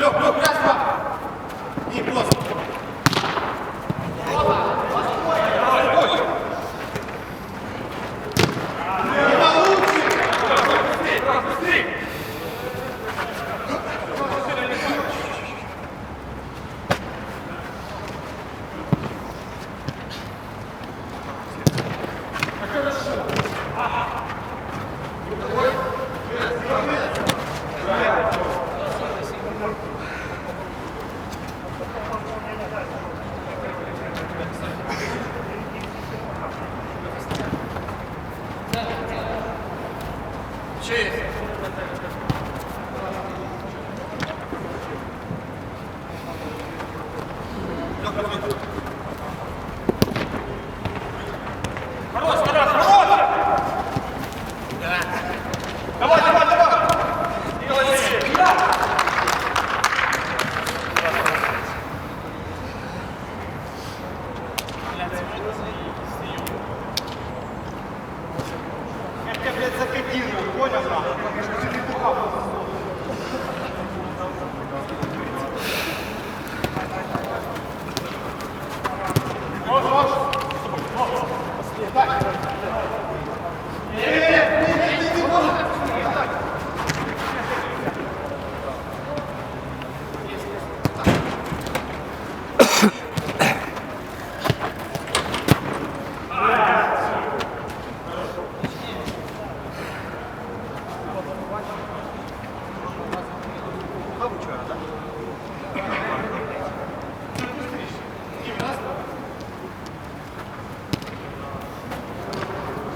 Льох, льох, раз, два. І просто.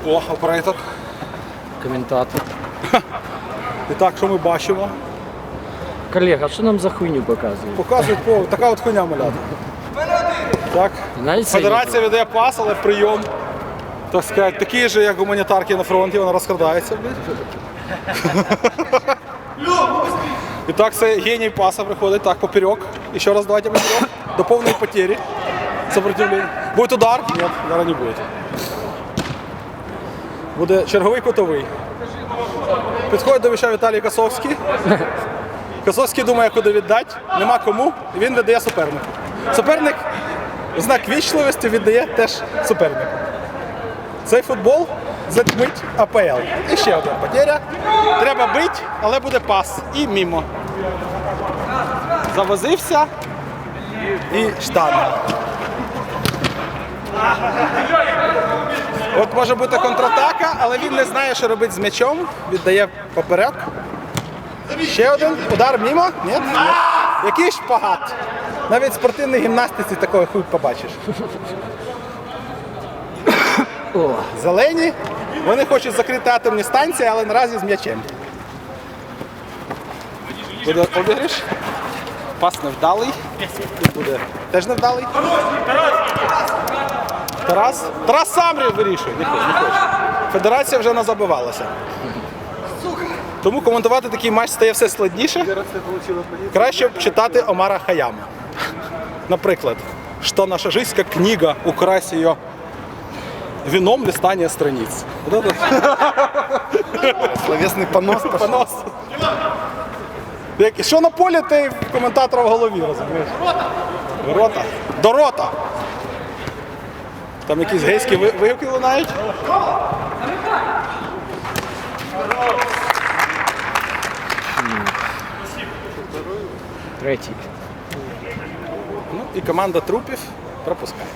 О, оператор. Коментатор. І так, що ми бачимо? Колега, а що нам за хуйню показують? Показують по така от хуйня малята. Так. Навіть це Федерація веде пас, але прийом. Так сказати, такий же, як гуманітарки на фронті, вона розкрадається. блядь. І так це геній паса приходить, так, поперек. І ще раз давайте поперек. До повної потери. Сопротивлення. Буде удар? Ні, удара не буде. Буде черговий кутовий. Підходить до м'яча Віталій Косовський. Косовський думає, куди віддати, нема кому, і він віддає супернику. Суперник в знак вічливості віддає теж супернику. Цей футбол затьмить АПЛ. І ще одна потеря. Треба бити, але буде пас. І мімо. Завозився і штанга. От може бути контратака, але він не знає, що робити з м'ячом. Віддає поперек. Ще один удар мімо? Ні? Ні. Який шпагат. Навіть в спортивній гімнастиці такої хуй побачиш. О, Зелені. Вони хочуть закрити атомні станції, але наразі з м'ячем. Буде обіграш. Пас невдалий. Тут буде теж невдалий. Тарас. Тарас сам вирішує. Не хоче, не хоче. Федерація вже назабивалася. Тому коментувати такий матч стає все складніше. Краще б читати Омара Хаяма. Наприклад, що наша життя книга, укрась її вином листания страниц. Вот это Словесный понос пошел. понос. Як- Що на полі, ти коментатора в голові, розумієш? Ворота. До рота. Там якісь гейські ви- вигуки лунають. третій. Ну і команда трупів пропускає.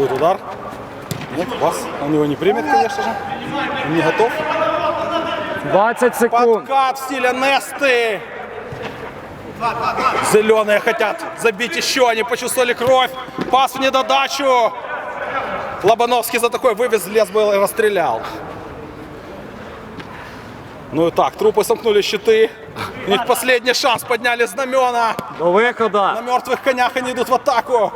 Будет удар. Нет, вас. Он его не примет, конечно же. Он не готов. 20 секунд. Подкат в стиле Несты. Зеленые хотят забить еще, они почувствовали кровь. Пас в недодачу. Лобановский за такой вывез лес был и расстрелял. Ну и так, трупы сомкнули щиты. У них последний шанс, подняли знамена. До виходу. На мертвых конях они идут в атаку.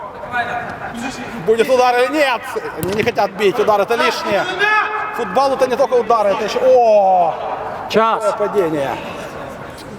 Будет удар или нет? Они не хотят бить, удар это лишнее. Футбол это не только удары, это еще... О, Час. падение.